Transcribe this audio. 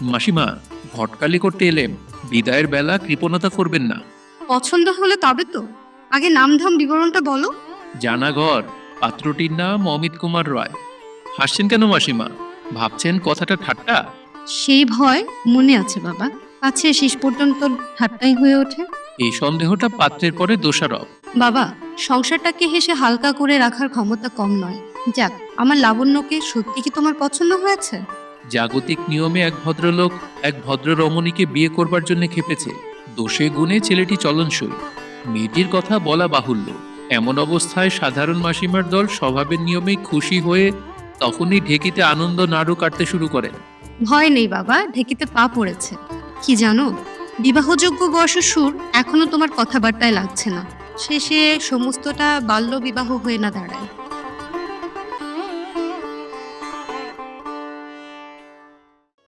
মাসিমা ভটকালি করতে এলেম বিদায়ের বেলা কৃপণতা করবেন না। পছন্দ হলে তবে তো। আগে নামধাম বিবরণটা বলো। জানাঘর পাত্রটির নাম অমিত কুমার রায়। হাসছেন কেন মাসিমা? ভাবছেন কথাটা ঠাট্টা? সেই ভয় মনে আছে বাবা। পাছে শেষ পর্যন্ত ঠাট্টাই হয়ে ওঠে। এই সন্দেহটা পাত্রের পরে দোষারোপ। বাবা সংসারটাকে হেসে হালকা করে রাখার ক্ষমতা কম নয়। যাক আমার লাবণ্যকে সত্যি কি তোমার পছন্দ হয়েছে? জাগতিক নিয়মে এক ভদ্রলোক এক ভদ্র রমণীকে বিয়ে করবার জন্য খেপেছে। দোষে গুণে ছেলেটি চলনসই। মেয়েটির কথা বলা বাহুল্য। এমন অবস্থায় সাধারণ মাসিমার দল স্বভাবের নিয়মেই খুশি হয়ে তখনই ঢেকিতে আনন্দ নাড়ু কাটতে শুরু করেন ভয় নেই বাবা, ঢেকিতে পা পড়েছে। কি জানো, বিবাহযোগ্য বয়স সুর এখনও তোমার কথাবার্তায় লাগছে না। শেষে সমস্তটা বাল্য বিবাহ হয়ে না দাঁড়ায়।